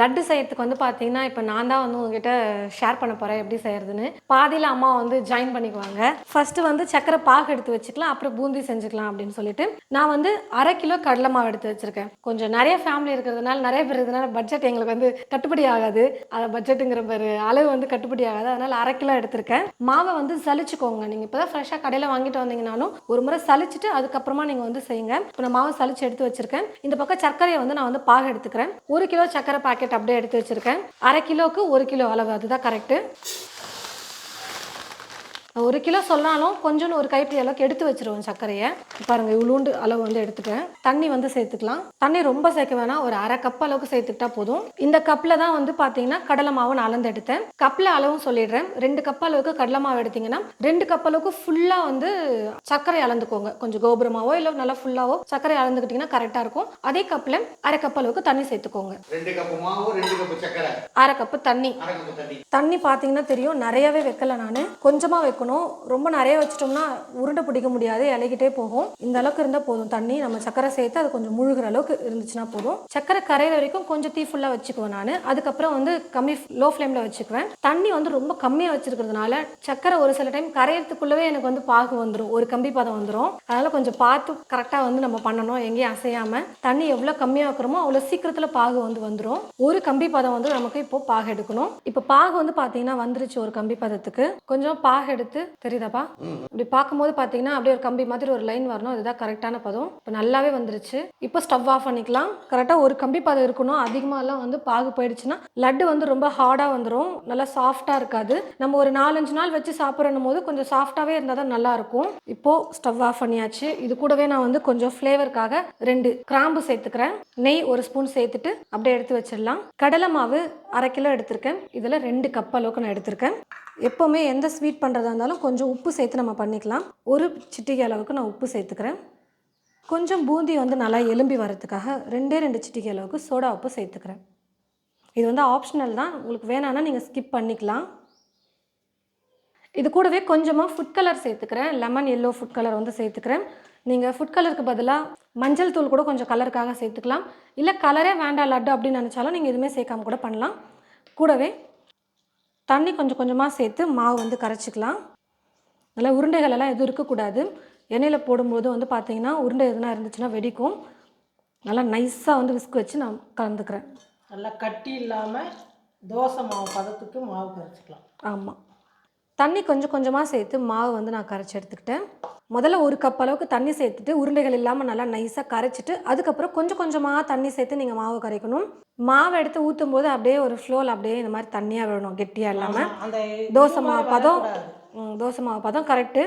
லட்டு செய்யறதுக்கு வந்து பார்த்தீங்கன்னா இப்போ நான் தான் வந்து உங்ககிட்ட ஷேர் பண்ண போகிறேன் எப்படி செய்யறதுன்னு. பாதியில் அம்மா வந்து ஜாயின் பண்ணிக்குவாங்க. ஃபஸ்ட்டு வந்து சக்கரை பாகு எடுத்து வச்சுக்கலாம் அப்புறம் பூந்தி செஞ்சுக்கலாம் அப்படின்னு சொல்லிட்டு. நான் வந்து அரை கிலோ கடலை மாவு எடுத்து வச்சிருக்கேன். கொஞ்சம் நிறைய ஃபேமிலி இருக்கிறதுனால நிறைய பேர் இருக்கிறதுனால பட்ஜெட் எங்களுக்கு வந்து கட்டுப்படி ஆகாது. அதை பட்ஜெட்டுங்கிற பேர் அளவு வந்து கட்டுப்படி ஆகாது. அதனால் அரை கிலோ எடுத்திருக்கேன். மாவை வந்து சலிச்சுக்கோங்க. நீங்கள் இப்போ தான் ஃப்ரெஷ்ஷாக கடையில் வாங்கிட்டு வந்தீங்கனாலும் ஒரு முறை சலிச்சுட்டு அதுக்கப்புறமா நீங்கள் வந்து செய்யுங்க. இப்போ நான் மாவு சலிச்சு எடுத்து வச்சிருக்கேன். இந்த பக்கம் சர்க்கரையை வந்து நான் வந்து பாகு எடுத்துக்கிறேன். ஒரு கிலோ சர்க்கரை பாக்கெட் அப்படியே எடுத்து வச்சிருக்கேன். அரை கிலோவுக்கு ஒரு கிலோ அளவு அதுதான் கரெக்டு ஒரு கிலோ சொன்னாலும் கொஞ்சோன்னு ஒரு கைப்பிடி அளவுக்கு எடுத்து வச்சிருவோம் சர்க்கரையை. பாருங்க இவ்வளோண்டு அளவு வந்து எடுத்துட்டேன். தண்ணி வந்து சேர்த்துக்கலாம். தண்ணி ரொம்ப சேர்க்க வேணாம். ஒரு அரை கப் அளவுக்கு சேர்த்துக்கிட்டா போதும். இந்த கப்பில் தான் வந்து பார்த்தீங்கன்னா கடலை மாவு நான் அளந்து எடுத்தேன். கப்பில் அளவும் சொல்லிடுறேன். ரெண்டு கப் அளவுக்கு கடலை மாவு எடுத்தீங்கன்னா ரெண்டு கப் அளவுக்கு ஃபுல்லாக வந்து சர்க்கரை அளந்துக்கோங்க. கொஞ்சம் கோபுரமாவோ இல்லை நல்லா ஃபுல்லாவோ சர்க்கரை அளந்துக்கிட்டிங்கன்னா கரெக்டாக இருக்கும். அதே கப்பில் அரை கப் அளவுக்கு தண்ணி சேர்த்துக்கோங்க. ரெண்டு மாவு ரெண்டு அரை கப்பு தண்ணி. அரை கப்பு தண்ணி. தண்ணி பார்த்தீங்கன்னா தெரியும். நிறையவே வைக்கல நான். கொஞ்சமாக வைக்கணும். ரொம்ப நிறைய வச்சிட்டோம்னா உருண்டை பிடிக்க முடியாது இலகிட்டே போகும். இந்த அளவுக்கு இருந்தால் போதும். தண்ணி நம்ம சக்கரை சேர்த்து அது கொஞ்சம் முழுகிற அளவுக்கு இருந்துச்சுன்னா போதும். சக்கரை கரையிற வரைக்கும் கொஞ்சம் தீ ஃபுல்லாக வச்சுக்குவேன் நான். அதுக்கப்புறம் வந்து கம்மி லோ ஃப்ளேமில் வச்சுக்குவேன். தண்ணி வந்து ரொம்ப கம்மியாக வச்சிருக்கிறதுனால சக்கரை ஒரு சில டைம் கரையிறதுக்குள்ளவே எனக்கு வந்து பாகு வந்துடும் ஒரு கம்பி பதம் வந்துடும் அதனால் கொஞ்சம் பார்த்து கரெக்டாக வந்து நம்ம பண்ணணும். எங்கேயும் அசையாமல் தண்ணி எவ்வளோ கம்மியாக வைக்கிறோமோ அவ்வளோ சீக்கிரத்தில் பாகு வந்து வந்துடும் ஒரு கம்பி பதம் வந்து நமக்கு இப்போ பாகு எடுக்கணும். இப்போ பாகு வந்து பார்த்தீங்கன்னா வந்துருச்சு ஒரு கம்பி பதத்துக்கு. கொஞ்சம் பாகு எடுத்து தெரியுதாப்பா? இப்படி பார்க்கும்போது பார்த்தீங்கன்னா அப்படியே ஒரு கம்பி மாதிரி ஒரு லைன் வரணும். இதுதான் கரெக்டான பதம். இப்போ நல்லாவே வந்துருச்சு. இப்போ ஸ்டவ் ஆஃப் பண்ணிக்கலாம். கரெக்டாக ஒரு கம்பி பதம் இருக்கணும். அதிகமாகலாம் வந்து பாகு போயிடுச்சுன்னா லட்டு வந்து ரொம்ப ஹார்டாக வந்துடும் நல்லா சாஃப்டாக இருக்காது. நம்ம ஒரு நாலஞ்சு நாள் வச்சு சாப்பிட்றணும் போது கொஞ்சம் சாஃப்டாகவே இருந்தால் தான் நல்லாயிருக்கும் இப்போது இப்போ ஸ்டவ் ஆஃப் பண்ணியாச்சு. இது கூடவே நான் வந்து கொஞ்சம் ஃப்ளேவருக்காக ரெண்டு கிராம்பு சேர்த்துக்கிறேன். நெய் ஒரு ஸ்பூன் சேர்த்துட்டு அப்படியே எடுத்து வச்சிடலாம். கடலை மாவு அரை கிலோ எடுத்திருக்கேன். இதில் ரெண்டு கப் அளவுக்கு நான் எடுத்திருக்கேன். எப்போவுமே எந்த ஸ்வீட் பண்ணுறதா இருந்தாலும் கொஞ்சம் உப்பு சேர்த்து நம்ம பண்ணிக்கலாம். ஒரு சிட்டிகை அளவுக்கு நான் உப்பு சேர்த்துக்கிறேன். கொஞ்சம் பூந்தி வந்து நல்லா எலும்பி வரதுக்காக ரெண்டே ரெண்டு சிட்டிகை அளவுக்கு சோடா உப்பு சேர்த்துக்கிறேன். இது வந்து ஆப்ஷனல் தான். உங்களுக்கு வேணான்னா நீங்கள் ஸ்கிப் பண்ணிக்கலாம். இது கூடவே கொஞ்சமாக ஃபுட் கலர் சேர்த்துக்கிறேன். லெமன் எல்லோ ஃபுட் கலர் வந்து சேர்த்துக்கிறேன். நீங்கள் ஃபுட் கலருக்கு பதிலாக மஞ்சள் தூள் கூட கொஞ்சம் கலருக்காக சேர்த்துக்கலாம். இல்லை கலரே வேண்டாம் லட்டு அப்படின்னு நினச்சாலும் நீங்கள் எதுவுமே சேர்க்காம கூட பண்ணலாம். கூடவே தண்ணி கொஞ்சம் கொஞ்சமாக சேர்த்து மாவு வந்து கரைச்சிக்கலாம். நல்லா உருண்டைகள் எல்லாம் எதுவும் இருக்கக்கூடாது. எண்ணெயில் போடும்போது வந்து பார்த்தீங்கன்னா உருண்டை எதுனா இருந்துச்சுன்னா வெடிக்கும். நல்லா நைஸாக வந்து விஸ்க் வச்சு நான் கலந்துக்கிறேன். நல்லா கட்டி இல்லாமல் தோசை மாவு பதத்துக்கு மாவு கரைச்சிக்கலாம். ஆமாம் தண்ணி கொஞ்சம் கொஞ்சமாக சேர்த்து மாவு வந்து நான் கரைச்சி எடுத்துக்கிட்டேன். முதல்ல ஒரு கப் அளவுக்கு தண்ணி சேர்த்துட்டு உருண்டைகள் இல்லாமல் நல்லா நைஸாக கரைச்சிட்டு அதுக்கப்புறம் கொஞ்சம் கொஞ்சமாக தண்ணி சேர்த்து நீங்கள் மாவு கரைக்கணும். மாவு எடுத்து ஊற்றும் போது அப்படியே ஒரு ஃப்ளோவில் அப்படியே இந்த மாதிரி தண்ணியாக வேணும் கெட்டியாக இல்லாமல் தோசை மாவு பதம் தோசை மாவு பதம் கரெக்டு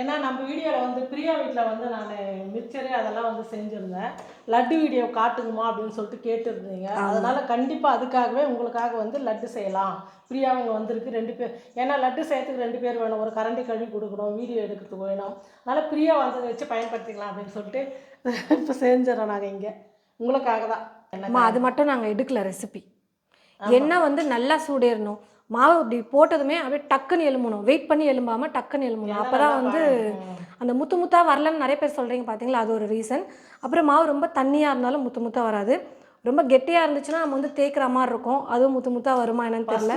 ஏன்னா நம்ம வீடியோவில் வந்து பிரியா வீட்டில் வந்து நான் மிக்சரு அதெல்லாம் வந்து செஞ்சுருந்தேன். லட்டு வீடியோ காட்டுங்கம்மா அப்படின்னு சொல்லிட்டு கேட்டுருந்தீங்க. அதனால கண்டிப்பாக அதுக்காகவே உங்களுக்காக வந்து லட்டு செய்யலாம். பிரியா இங்கே வந்திருக்கு. ரெண்டு பேர் ஏன்னா லட்டு செய்யறதுக்கு ரெண்டு பேர் வேணும். ஒரு கரண்டி கழுவி கொடுக்கணும் வீடியோ எடுக்கிறதுக்கு வேணும். அதனால் பிரியா வந்ததை வச்சு பயன்படுத்திக்கலாம் அப்படின்னு சொல்லிட்டு இப்போ செஞ்சிடறோம் நாங்கள் இங்கே. உங்களுக்காக தான். அம்மா அது மட்டும் நாங்கள் எடுக்கல ரெசிபி எண்ணெய் வந்து நல்லா சூடேறணும். மாவு இப்படி போட்டதுமே அப்படியே டக்குன்னு எலும்பணும் வெயிட் பண்ணி எலும்பாமல் டக்குன்னு எலும்பணும் அப்போ தான் வந்து அந்த முத்து முத்தா வரலன்னு நிறைய பேர் சொல்கிறீங்க பார்த்தீங்களா அது ஒரு ரீசன் அப்புறம் மாவு ரொம்ப தண்ணியாக இருந்தாலும் முத்து முத்தா வராது. ரொம்ப கெட்டியாக இருந்துச்சுன்னா நம்ம வந்து தேய்க்கிற மாதிரி இருக்கும். அதுவும் முத்து முத்தா வருமா என்னன்னு தெரியல.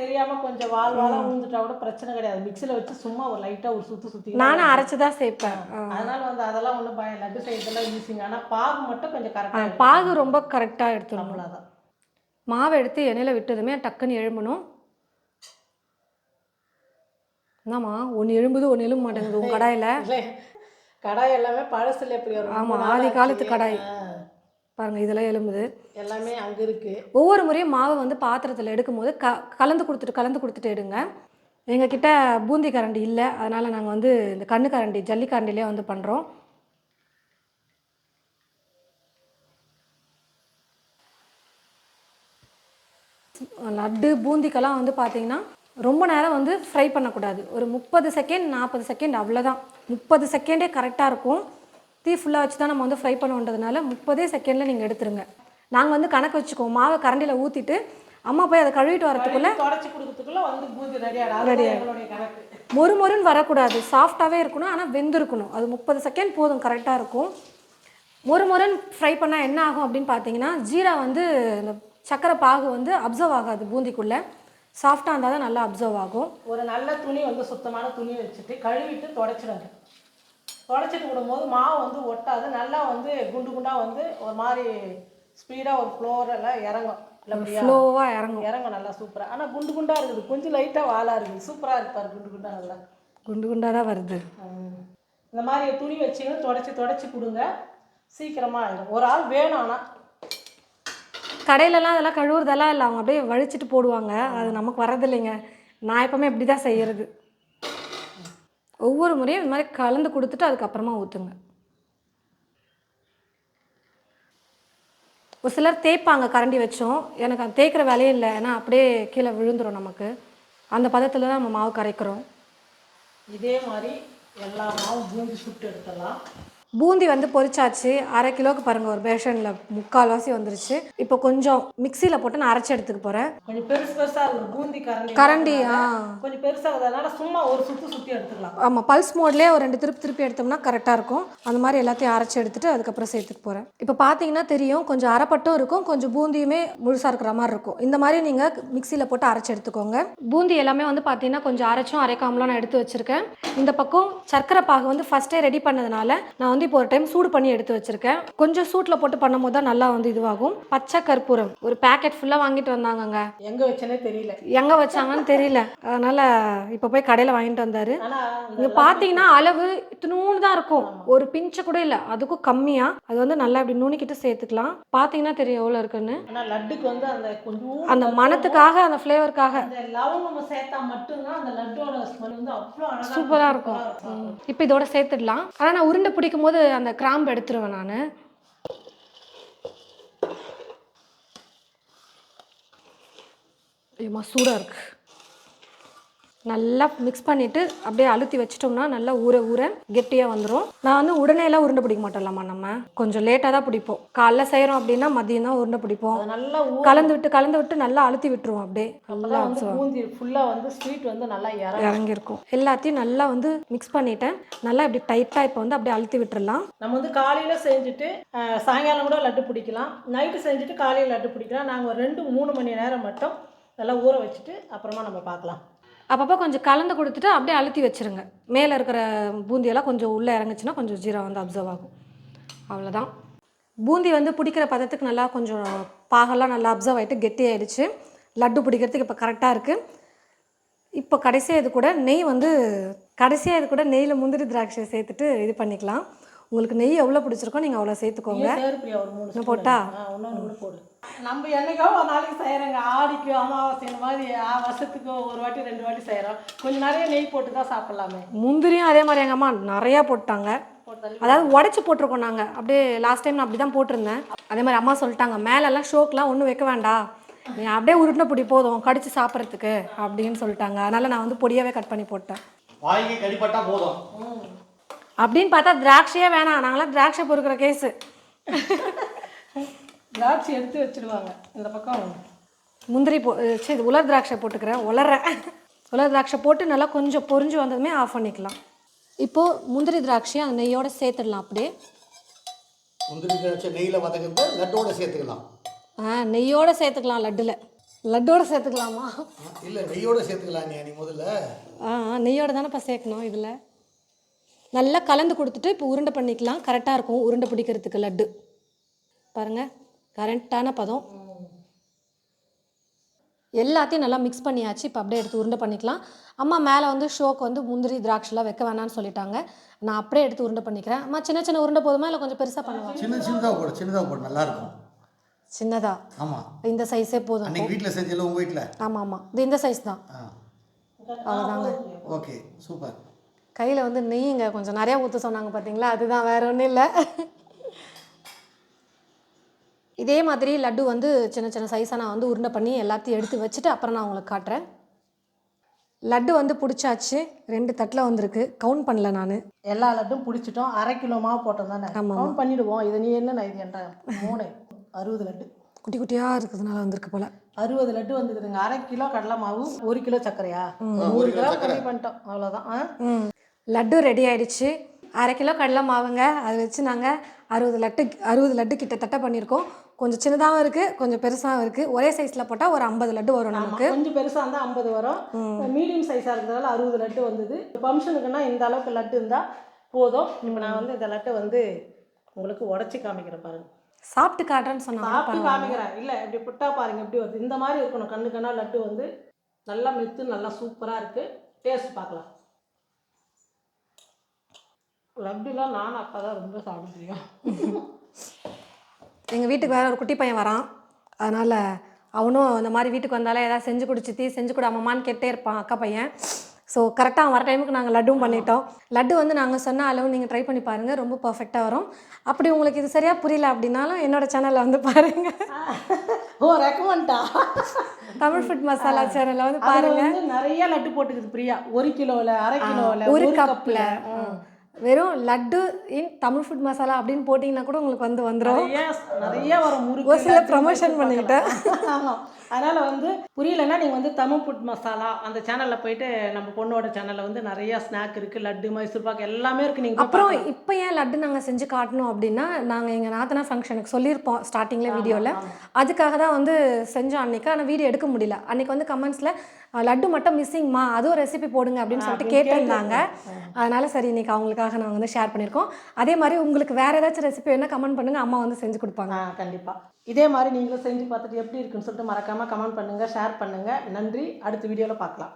தெரியாமல் கொஞ்சம் வால் வாழ விழுந்துட்டா கூட பிரச்சனை கிடையாது. மிக்சியில் வச்சு சும்மா ஒரு லைட்டாக ஒரு சுற்றி சுற்றி நானும் அரைச்சி தான் சேர்ப்பேன். அதனால வந்து அதெல்லாம் ஒன்றும் பயம் லட்டு செய்யறதெல்லாம் ஈஸிங்க ஆனால் பாகு மட்டும் கொஞ்சம் கரெக்டாக பாகு ரொம்ப கரெக்டாக எடுத்துடணும் அவ்வளோதான் மாவை எடுத்து எண்ணெயில் விட்டதுமே டக்குன்னு எழும்பணும். என்னம்மா ஒன்று எழும்புது ஒன்று எழும்ப மாட்டேங்குது. உன் கடாயில்? கடாய் எல்லாமே பழசுல எப்படி வரும்? ஆமா, ரொம்ப நாள் ஆதி. காலத்து கடாய். ஆ, பாருங்க இதெல்லாம் எலும்புது எல்லாமே அங்கே இருக்கு. ஒவ்வொரு முறையும் மாவை வந்து பாத்திரத்தில் எடுக்கும்போது க கலந்து கொடுத்துட்டு கலந்து கொடுத்துட்டு எடுங்க. எங்ககிட்ட பூந்தி கரண்டி இல்லை. அதனால் நாங்கள் வந்து இந்த கண்ணு கரண்டி ஜல்லி கரண்டிலே வந்து பண்ணுறோம் லட்டு பூந்திக்கெல்லாம் வந்து பார்த்தீங்கன்னா ரொம்ப நேரம் வந்து ஃப்ரை பண்ணக்கூடாது. ஒரு முப்பது செகண்ட் நாற்பது செகண்ட் அவ்வளோதான் முப்பது செகண்டே கரெக்டாக இருக்கும். தீ ஃபுல்லாக வச்சு தான் நம்ம வந்து ஃப்ரை பண்ணுன்றதுனால முப்பதே செகண்டில் நீங்கள் எடுத்துருங்க. நாங்கள் வந்து கணக்கு வச்சுக்குவோம். மாவை கரண்டியில் ஊற்றிட்டு அம்மா போய் அதை கழுவிட்டு பூந்தி ரெடி மொறு மொறுன்னு வரக்கூடாது. சாஃப்டாகவே இருக்கணும் ஆனால் வெந்திருக்கணும். அது முப்பது செகண்ட் போதும் கரெக்டாக இருக்கும். மொறு மொறுன்னு ஃப்ரை பண்ணால் என்ன ஆகும் அப்படின்னு பார்த்தீங்கன்னா ஜீரா வந்து இந்த சக்கரை பாகு வந்து அப்சர்வ் ஆகாது பூந்திக்குள்ளே. சாஃப்டாக இருந்தால் தான் நல்லா அப்சர்வ் ஆகும். ஒரு நல்ல துணி வந்து சுத்தமான துணி வச்சுட்டு கழுவிட்டு தொடச்சிடுங்க தொடச்சிட்டு விடும்போது மாவு வந்து ஒட்டாது. நல்லா வந்து குண்டு குண்டாக வந்து ஒரு மாதிரி ஸ்பீடாக ஒரு ஃப்ளோரில் இறங்கும். ஃப்ளோவாக இறங்கும். இறங்கும் நல்லா சூப்பராக ஆனால் குண்டு குண்டாக இருக்குது. கொஞ்சம் லைட்டாக வாலாக இருக்குது. சூப்பராக இருப்பார் குண்டு குண்டாக நல்லா. குண்டு குண்டாக தான் வருது. இந்த மாதிரி துணி வச்சுங்க தொடச்சி தொடச்சி கொடுங்க. சீக்கிரமாக ஆயிடும் ஒரு ஆள் வேணும் ஆனால் கடையிலலாம் அதெல்லாம் கழுவுறதெல்லாம் இல்லை. அவங்க அப்படியே வழிச்சிட்டு போடுவாங்க. அது நமக்கு வரதில்லைங்க நான் எப்பவுமே இப்படி தான் செய்கிறது ஒவ்வொரு முறையும் இந்த மாதிரி கலந்து கொடுத்துட்டு அதுக்கப்புறமா ஊற்றுங்க ஒரு சிலர் தேய்ப்பாங்க. கரண்டி வச்சோம். எனக்கு அது தேய்க்கிற வேலையே இல்லை. ஏன்னா அப்படியே கீழே விழுந்துரும் நமக்கு. அந்த பதத்தில் தான் நம்ம மாவு கரைக்கிறோம். இதே மாதிரி எல்லா மாவும் பூந்தி சுட்டு எடுத்துடலாம். பூந்தி வந்து பொரிச்சாச்சு. அரை கிலோவுக்கு பாருங்கள் ஒரு பேஷனில் முக்கால்வாசி வந்துருச்சு. இப்போ கொஞ்சம் மிக்சியில் போட்டு நான் அரைச்சி எடுத்துக்க போகிறேன் கொஞ்சம் பெருசு பெருசாக இருக்கும் பூந்தி கரண்டி கரண்டி ஆ. கொஞ்சம் பெருசாக இருக்கிறதுனால சும்மா ஒரு சுற்றி சுற்றி எடுத்துக்கலாம். ஆமாம் பல்ஸ் மோட்லேயே ஒரு ரெண்டு திருப்பி திருப்பி எடுத்தோம்னா கரெக்டாக இருக்கும். அந்த மாதிரி எல்லாத்தையும் அரைச்சி எடுத்துட்டு அதுக்கப்புறம் சேர்த்துக்க போகிறேன் இப்போ பார்த்தீங்கன்னா தெரியும் கொஞ்சம் அரைப்பட்டும் இருக்கும் கொஞ்சம் பூந்தியுமே முழுசாக இருக்கிற மாதிரி இருக்கும். இந்த மாதிரி நீங்கள் மிக்சியில் போட்டு அரைச்சி எடுத்துக்கோங்க. பூந்தி எல்லாமே வந்து பார்த்தீங்கன்னா கொஞ்சம் அரைச்சும் அரைக்காமலாம் நான் எடுத்து வச்சுருக்கேன். இந்த பக்கம் சர்க்கரை பாகு வந்து ஃபஸ்ட்டே ரெடி பண்ணதுனால நான் வந்து இப்போ ஒரு டைம் சூடு பண்ணி எடுத்து வச்சுருக்கேன். கொஞ்சம் சூட்டில் போட்டு பண்ணும்போது தான் நல்லா வந்து இதுவாகும். பச்சை கற்பூரம். ஒரு பேக்கெட் ஃபுல்லாக வாங்கிட்டு வந்தாங்கங்க. எங்கே வச்சேனே தெரியல. எங்கே வச்சாங்கன்னு தெரியல. அதனால் இப்போ போய் கடையில் வாங்கிட்டு வந்தார். ஆனால் இங்க பாத்தீங்கன்னா அளவு இத்தினூன்னு தான் இருக்கும். ஒரு பிஞ்சு கூட இல்ல. அதுக்கும் கம்மியா. அது வந்து நல்லா இப்படி நுணுக்கிட்டு சேர்த்துக்கலாம். பாத்தீங்கன்னா தெரியும் எவ்வளவு இருக்குன்னு. ஆனால் லட்டுக்கு வந்து அந்த கொஞ்சம் அந்த மணத்துக்காக அந்த ஃப்ளேவருக்காக லவங்கம் சேர்த்தா மட்டும்தான் அந்த லட்டோட ஸ்மெல் வந்து அவ்வளோ அழகாக சூப்பரா இருக்கும். இப்போ இதோட சேர்த்துடலாம். ஆனா நான் உருண்டை பிடிக்கும் போது அந்த கிராம்பு எடுத்துருவேன் நான். ஐயம்மா சூடாக இருக்கு. நல்லா மிக்ஸ் பண்ணிவிட்டு அப்படியே அழுத்தி வச்சிட்டோம்னா நல்லா ஊற ஊற கெட்டியாக வந்துடும் நான் வந்து உடனே எல்லாம் உருண்டை பிடிக்க மாட்டோம்லாமா நம்ம? கொஞ்சம் லேட்டாக தான் பிடிப்போம். காலைல செய்கிறோம் அப்படின்னா மதியம் தான் உருண்டை பிடிப்போம். நல்லா கலந்து விட்டு கலந்து விட்டு நல்லா அழுத்தி விட்டுருவோம் அப்படியே. நல்லா வந்து ஃபுல்லாக வந்து ஸ்வீட் வந்து நல்லா இறங்கியிருக்கும். எல்லாத்தையும் நல்லா வந்து மிக்ஸ் பண்ணிட்டேன். நல்லா இப்படி டைட்டாக இப்போ வந்து அப்படியே அழுத்தி விட்டுறலாம். நம்ம வந்து காலையில் செஞ்சுட்டு சாயங்காலம் கூட லட்டு பிடிக்கலாம். நைட்டு செஞ்சுட்டு காலையில் லட்டு பிடிக்கலாம். நாங்கள் ஒரு ரெண்டு மூணு மணி நேரம் மட்டும் நல்லா ஊற வச்சுட்டு அப்புறமா நம்ம பார்க்கலாம். அப்பப்போ கொஞ்சம் கலந்து கொடுத்துட்டு அப்படியே அழுத்தி வச்சுருங்க. மேலே இருக்கிற பூந்தியெல்லாம் கொஞ்சம் உள்ளே இறங்குச்சுன்னா கொஞ்சம் ஜீரா வந்து அப்சர்வ் ஆகும். அவ்வளோதான் பூந்தி வந்து பிடிக்கிற பதத்துக்கு நல்லா கொஞ்சம் பாகெல்லாம் நல்லா அப்சர்வ் ஆகிட்டு கெட்டி ஆயிடுச்சு. லட்டு பிடிக்கிறதுக்கு இப்போ கரெக்டாக இருக்குது இப்போ கடைசியாக இது கூட நெய் வந்து கடைசியாக இது கூட நெய்யில் முந்திரி திராட்சை சேர்த்துட்டு இது பண்ணிக்கலாம். உங்களுக்கு நெய் எவ்வளோ பிடிச்சிருக்கோ நீங்கள் அவ்வளோ சேர்த்துக்கோங்க. போட்டா? ஒன்று கூட போடு. நம்ம என்னைக்கோ ஒரு நாளைக்கு செய்கிறோங்க ஆடிக்கு அமாவாசை இந்த மாதிரி ஆ, வருஷத்துக்கு ஒரு வாட்டி ரெண்டு வாட்டி செய்கிறோம் கொஞ்சம் நிறைய நெய் போட்டு தான் சாப்பிட்லாமே. முந்திரியும் அதே மாதிரி எங்கள் அம்மா நிறையா போட்டாங்க. அதாவது உடச்சி போட்டிருக்கோம் நாங்கள் அப்படியே லாஸ்ட் டைம் நான் அப்படி தான் போட்டிருந்தேன். அதே மாதிரி அம்மா சொல்லிட்டாங்க மேலெல்லாம் ஷோக்கெலாம் ஒன்றும் வைக்க வேண்டாம். நீ அப்படியே உருட்டின பொடி போதும் கடிச்சு சாப்பிட்றதுக்கு அப்படின்னு சொல்லிட்டாங்க. அதனால் நான் வந்து பொடியாகவே கட் பண்ணி போட்டேன். வாய்க்கு கடிப்பட்டா போதும். அப்படின்னு பார்த்தா திராட்சையே வேணாம். நாங்களாம் திராட்சை பொறுக்கிற கேஸு திராட்சை எடுத்து வச்சிடுவாங்க இந்த பக்கம் முந்திரி போ சரி இது உலர் திராட்சை போட்டுக்கிறேன். உலர்றேன். உலர் திராட்சை போட்டு நல்லா கொஞ்சம் பொரிஞ்சு வந்ததுமே ஆஃப் பண்ணிக்கலாம். இப்போது முந்திரி திராட்சையை அந்த நெய்யோட சேர்த்துடலாம் அப்படியே. முந்திரி திராட்சை நெய்யில் வதக்கிறது லட்டோட சேர்த்துக்கலாம். ஆ நெய்யோட சேர்த்துக்கலாம் லட்டில். லட்டோட சேர்த்துக்கலாமா? இல்லை நெய்யோட சேர்த்துக்கலாம் நீ முதல்ல. ஆ ஆ, நெய்யோட தானேப்பா சேர்க்கணும் இதில்? நல்லா கலந்து கொடுத்துட்டு இப்போ உருண்டை பண்ணிக்கலாம். கரெக்டாக இருக்கும். உருண்டை பிடிக்கிறதுக்கு லட்டு. பாருங்கள் கரெக்டான பதம். எல்லாத்தையும் நல்லா மிக்ஸ் பண்ணியாச்சு. இப்போ அப்படியே எடுத்து உருண்டை பண்ணிக்கலாம். அம்மா மேலே வந்து ஷோக்கு வந்து முந்திரி திராட்சைலாம் வைக்க வேணாம்னு சொல்லிட்டாங்க. நான் அப்படியே எடுத்து உருண்டை பண்ணிக்கிறேன். அம்மா சின்ன சின்ன உருண்டை போதுமா? இல்லை கொஞ்சம் பெருசாக பண்ணுவா? சின்ன சின்னதாக போடு. சின்னதாக போடு. நல்லா இருக்கும். சின்னதா? ஆமாம் இந்த சைஸே போதும். அன்னைக்கு வீட்டில் செஞ்சல உங்கள் வீட்டில் ஆமாம் ஆமாம் இது இந்த சைஸ் தான். அவ்வளோதாங்க ஓகே. சூப்பர். கையில் வந்து நெய்யுங்க. கொஞ்சம் நிறையா ஊற்ற சொன்னாங்க பார்த்தீங்களா அதுதான் வேற ஒன்றும் இல்லை. இதே மாதிரி லட்டு வந்து சின்ன சின்ன சைஸாக நான் வந்து உருண்டை பண்ணி எல்லாத்தையும் எடுத்து வச்சுட்டு அப்புறம் நான் உங்களுக்கு காட்டுறேன். லட்டு வந்து பிடிச்சாச்சு. ரெண்டு தட்டில் வந்திருக்கு. கவுண்ட் பண்ணல நான். எல்லா லட்டும் பிடிச்சிட்டோம். அரை கிலோ மாவு போட்டோம் தானே? கவுண்ட் பண்ணிடுவோம். இது நீ என்ன இது என்ன மூணு. அறுபது லட்டு. குட்டி குட்டியாக இருக்கிறதுனால வந்திருக்கு போல். அறுபது லட்டு வந்துக்குதுங்க அரை கிலோ கடலை மாவு ஒரு கிலோ சர்க்கரையா? நூறு கிராம் கம்மி பண்ணிட்டோம். அவ்வளோதான். லட்டு ரெடி ஆயிடுச்சு. அரை கிலோ கடலை மாவுங்க. அதை வச்சு நாங்கள் அறுபது லட்டு அறுபது லட்டு கிட்டத்தட்ட பண்ணியிருக்கோம். கொஞ்சம் சின்னதாகவும் இருக்குது கொஞ்சம் பெருசாகவும் இருக்குது ஒரே சைஸில் போட்டால் ஒரு ஐம்பது லட்டு வரும் நமக்கு. கொஞ்சம் பெருசாக இருந்தால் ஐம்பது வரும். மீடியம் சைஸாக இருக்கிறதால அறுபது லட்டு வந்தது. ஃபங்க்ஷனுக்குன்னா இந்த அளவுக்கு லட்டு இருந்தால் போதும். இப்போ நான் வந்து இந்த லட்டை வந்து உங்களுக்கு உடச்சி காமிக்கிறேன் பாருங்க. சாப்பிட்டு காட்டுறேன்னு சொன்னாங்க சாப்பிட்டு காமிக்கிறேன் இல்லை இப்படி புட்டா பாருங்க எப்படி வருது. இந்த மாதிரி இருக்கணும். கண்ணு கண்ணா லட்டு வந்து நல்லா மெத்து நல்லா சூப்பராக இருக்குது டேஸ்ட் பார்க்கலாம். லட்டுலாம் நானும் அப்பா தான் ரொம்ப சாப்பிட முடியும் எங்கள் வீட்டுக்கு வேற ஒரு குட்டி பையன் வரான். அதனால் அவனும் இந்த மாதிரி வீட்டுக்கு வந்தாலே ஏதாவது செஞ்சு கொடு சித்தி செஞ்சு கொடு அம்மான்னு கேட்டே இருப்பான் அக்கா பையன். ஸோ கரெக்டாக வர டைமுக்கு நாங்கள் லட்டும் பண்ணிட்டோம். லட்டு வந்து நாங்கள் சொன்ன அளவு நீங்கள் ட்ரை பண்ணி பாருங்கள் ரொம்ப பர்ஃபெக்டாக வரும். அப்படி உங்களுக்கு இது சரியாக புரியல அப்படின்னாலும் என்னோட சேனலில் வந்து பாருங்கள் ஓ ரெக்கமெண்டா தமிழ் ஃபுட் மசாலா சேனலில் வந்து பாருங்கள் நிறைய லட்டு போட்டுக்குது பிரியா. ஒரு கிலோவில் அரை கிலோவில் ஒரு கப்பில். வெறும் லட்டு இன் தமிழ் ஃபுட் மசாலா அப்படின்னு போட்டிங்கன்னா கூட உங்களுக்கு வந்து வந்துடும் நிறைய நிறைய வரும். முறுக்கு ஒரு சில மைசூர் பண்ணிக்கிட்டேன். பாக்கெல்லாம். ஆமா. அதனால் வந்து புரியலன்னா நீங்கள் வந்து தமிழ் ஃபுட் மசாலா அந்த சேனலில் போயிட்டு நம்ம பொண்ணோட சேனலில் வந்து நிறைய ஸ்நாக் இருக்குது லட்டு மைசூர் பாக்கு எல்லாமே இருக்குது நீங்கள் அப்புறம் இப்போ ஏன் லட்டு நாங்கள் செஞ்சு காட்டணும் அப்படின்னா நாங்கள் எங்கள் நாத்தனா ஃபங்க்ஷனுக்கு சொல்லியிருப்போம் ஸ்டார்டிங்கில் வீடியோவில் அதுக்காக தான் வந்து செஞ்சோம் அன்னைக்கு. ஆனால் வீடியோ எடுக்க முடியல. அன்னைக்கு வந்து கமெண்ட்ஸில் லட்டு மட்டும் மிஸ்ஸிங்மா அதுவும் ரெசிபி போடுங்க அப்படின்னு சொல்லிட்டு கேட்டிருந்தாங்க. அதனால சரி இன்னைக்கு அவங்களுக்காக நாங்கள் வந்து ஷேர் பண்ணியிருக்கோம். அதே மாதிரி உங்களுக்கு வேறு ஏதாச்சும் ரெசிபி வேணால் கமெண்ட் பண்ணுங்கள் அம்மா வந்து செஞ்சு கொடுப்பாங்க. கண்டிப்பாக இதே மாதிரி நீங்களும் செஞ்சு பார்த்துட்டு எப்படி இருக்குன்னு சொல்லிட்டு மறக்காமல் கமெண்ட் பண்ணுங்கள் ஷேர் பண்ணுங்கள் நன்றி. அடுத்த வீடியோவில் பார்க்கலாம்.